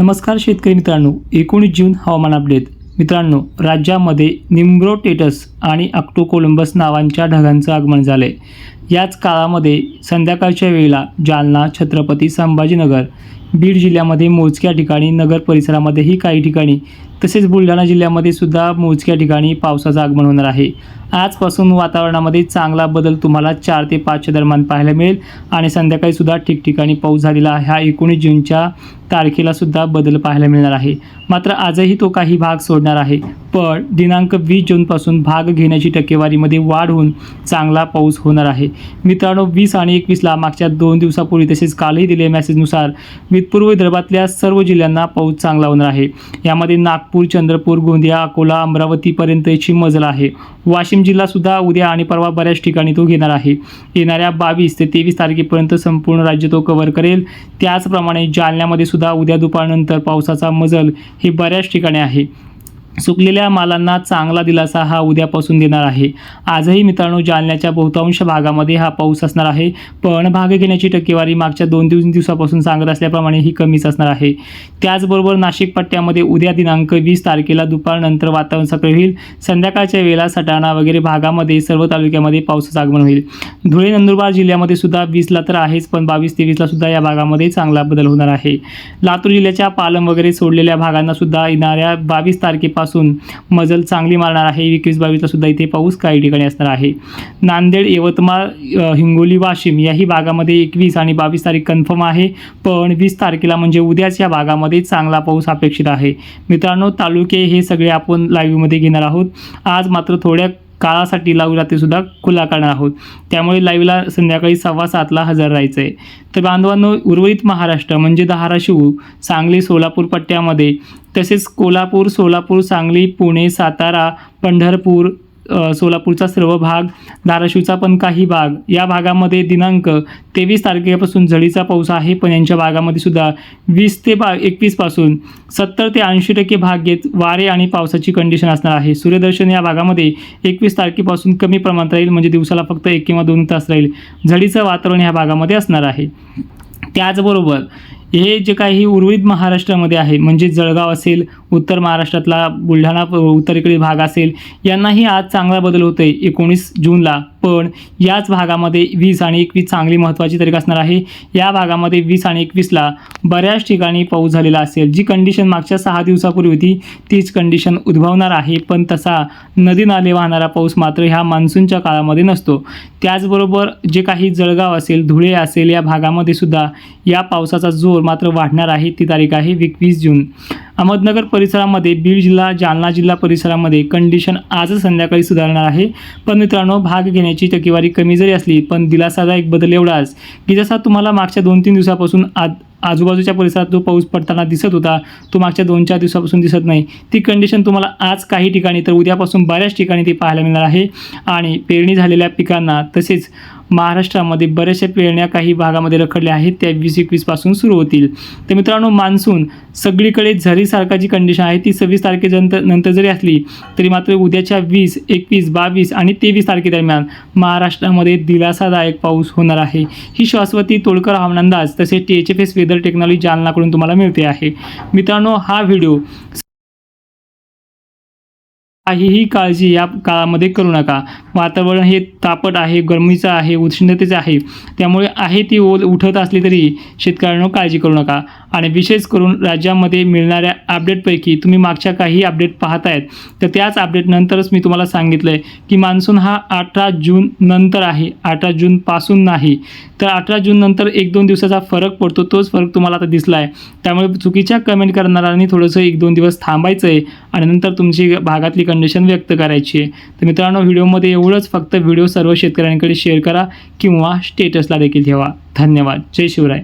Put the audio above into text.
नमस्कार शेतकरी मित्रांनो. एकोणीस जून हवामान अपडेट. मित्रांनो राज्यामध्ये निम्ब्रोटेटस आणि अक्टोकोलंबस नावांच्या ढगांचं आगमन झालं आहे याच काळामध्ये संध्याकाळच्या वेळेला जालना छत्रपती संभाजीनगर बीड जिल्ह्यामध्ये मोजक्या ठिकाणी नगर परिसरामध्येही काही ठिकाणी तसेच बुलढाणा जिल्ह्यामध्ये सुद्धा मोजक्या ठिकाणी पावसाचं आगमन होणार आहे. आजपासून वातावरणामध्ये चांगला बदल तुम्हाला चार ते पाचच्या दरम्यान पाहायला मिळेल आणि संध्याकाळीसुद्धा ठिकठिकाणी पाऊस झालेला ह्या एकोणीस जूनच्या तारखेलासुद्धा बदल पाहायला मिळणार आहे. मात्र आजही तो काही भाग सोडणार आहे. पण दिनांक वीस जूनपासून भाग घेण्याची टक्केवारीमध्ये वाढ होऊन चांगला पाऊस होणार आहे. मित्रांनो वीस आणि एकवीसला मागच्या दोन दिवसापूर्वी तसेच कालही दिलेल्या मेसेजनुसार पूर्व विदर्भातल्या सर्व जिल्ह्यांना पाऊस चांगला होणार आहे. यामध्ये नागपूर चंद्रपूर गोंदिया अकोला अमरावतीपर्यंतची मजल आहे. वाशिम जिल्हासुद्धा उद्या आणि परवा बऱ्याच ठिकाणी तो घेणार आहे. येणाऱ्या बावीस ते तेवीस तारखेपर्यंत संपूर्ण राज्य तो कव्हर करेल. त्याचप्रमाणे जालन्यामध्ये सुद्धा उद्या दुपारनंतर पावसाचा मजल हे बऱ्याच ठिकाणी आहे. सुकलेल्या मालांना चांगला दिलासा हा उद्यापासून देणार आहे. आजही मित्रांनो जालन्याच्या बहुतांश भागामध्ये हा पाऊस असणार आहे. पण भाग घेण्याची टक्केवारी मागच्या दोन दिवस दिवसापासून सांगत असल्याप्रमाणे ही कमीच असणार आहे. त्याचबरोबर नाशिक पट्ट्यामध्ये उद्या दिनांक वीस तारखेला दुपारनंतर वातावरण सक्रिय होईल. संध्याकाळच्या वेळेला सटाणा वगैरे भागामध्ये सर्व तालुक्यामध्ये पावसाचं आगमन होईल. धुळे नंदुरबार जिल्ह्यामध्ये सुद्धा वीसला तर आहेच पण बावीस तेवीसला सुद्धा या भागामध्ये चांगला बदल होणार आहे. लातूर जिल्ह्याच्या पालम वगैरे सोडलेल्या भागांना सुद्धा येणाऱ्या बावीस तारखेपासून असून मजल चांगली मारणार आहे. एकवीस बावीसला सुद्धा इथे पाऊस काही ठिकाणी असणार आहे. नांदेड यवतमाळ हिंगोली वाशिम याही भागामध्ये एकवीस आणि बावीस तारीख कन्फर्म आहे. पण वीस तारखेला म्हणजे उद्याच या भागामध्ये चांगला पाऊस अपेक्षित आहे. मित्रांनो तालुके हे सगळे आपण लाईव्हमध्ये घेणार आहोत. आज मात्र थोड्या काळासाठी लाईव्ह रात्रीसुद्धा खुला करणार आहोत. त्यामुळे लाईव्हला संध्याकाळी सव्वा सातला हजर राहायचं आहे तर बांधवांनो उर्वरित महाराष्ट्र म्हणजे धाराशिव सांगली सोलापूर पट्ट्यामध्ये तसेच कोल्हापूर सोलापूर सांगली पुणे सातारा पंढरपूर सोलापूरचा सर्व भाग धाराशिवचा पण काही भाग. या भागामध्ये दिनांक तेवीस तारखेपासून झडीचा पाऊस आहे पण यांच्या भागामध्ये सुद्धा वीस ते बा एकवीसपासून सत्तर ते ऐंशी टक्के भाग घेत वारे आणि पावसाची कंडिशन असणार आहे. सूर्यदर्शन या भागामध्ये एकवीस तारखेपासून कमी प्रमाणात राहील म्हणजे दिवसाला फक्त एक किंवा दोन तास राहील. झडीचं वातावरण ह्या भागामध्ये असणार आहे. त्याचबरोबर हे जे काही उर्वरित महाराष्ट्रामध्ये आहे म्हणजे जळगाव असेल उत्तर महाराष्ट्रातला बुलढाणा उत्तरेकडील भाग असेल यांनाही आज चांगला बदल होतो आहे एकोणीस जूनला. पण याच भागामध्ये वीस आणि एकवीस चांगली महत्त्वाची तारीख असणार आहे. या भागामध्ये वीस आणि एकवीसला बऱ्याच ठिकाणी पाऊस झालेला असेल. जी कंडिशन मागच्या सहा दिवसापूर्वी होती तीच कंडिशन उद्भवणार आहे. पण तसा नदी नाले वाहणारा पाऊस मात्र ह्या मान्सूनच्या काळामध्ये नसतो. त्याचबरोबर जे काही जळगाव असेल धुळे असेल या भागामध्ये सुद्धा या पावसाचा जोर मात्र वाढणार आहे. ती तारीख आहे एकवीस जून. अहमदनगर परिसरामध्ये बीड जिल्हा जालना जिल्हा परिसरामध्ये कंडिशन आजच संध्याकाळी सुधारणार आहे. पण मित्रांनो भाग घेण्याची टक्केवारी कमी जरी असली पण दिलासादायक बदल एवढाच की जसा तुम्हाला मागच्या दोन तीन दिवसापासून आज आजूबाजूच्या परिसरात जो पाऊस पडताना दिसत होता तो मागच्या दोन चार दिवसापासून दिसत नाही. ती कंडिशन तुम्हाला आज काही ठिकाणी तर उद्यापासून बऱ्याच ठिकाणी ती पाहायला मिळणार आहे. आणि पेरणी झालेल्या पिकांना तसेच महाराष्ट्रामध्ये बऱ्याचशा पेरण्या काही भागामध्ये रखडल्या आहेत. त्या वीस एकवीसपासून सुरू होतील. तर मित्रांनो मान्सून सगळीकडे झरीसारखा जी कंडिशन आहे ती सव्वीस तारखेनंतर नंतर जरी असली तरी मात्र उद्याच्या वीस एकवीस बावीस आणि तेवीस तारखेदरम्यान महाराष्ट्रामध्ये दिलासादायक पाऊस होणार आहे. ही शाश्वती तोडकर हवामान अंदाज तसेच T H F S weather technology जालनाकडून तुम्हाला मिळते आहे. मित्रांनो हा व्हिडिओ काहीही काळजी या काळामध्ये करू नका. वातावरण हे तापट आहे गरमीचं आहे उष्णतेचं आहे. त्यामुळे आहे ती ओल उठत असली तरी शेतकऱ्यांनो काळजी करू नका. आणि विशेष करून राज्यामध्ये मिळणाऱ्या अपडेटपैकी तुम्ही मागच्या काही अपडेट पाहत आहेत तर त्याच अपडेटनंतरच मी तुम्हाला सांगितलं आहे की मान्सून हा अठरा जून नंतर आहे अठरा जूनपासून नाही. तर अठरा जून नंतर एक दोन दिवसाचा फरक पडतो तोच फरक तुम्हाला आता दिसला आहे त्यामुळे चुकीच्या कमेंट करणाऱ्यांनी थोडंसं एक दोन दिवस थांबायचं आहे आणि नंतर तुमची भागातली कंडिशन व्यक्त करायची आहे. तर मित्रांनो व्हिडिओमध्ये एवढंच. फक्त व्हिडिओ सर्व शेतकऱ्यांकडे शेअर करा किंवा स्टेटसला देखील ठेवा. धन्यवाद. जय शिवराय.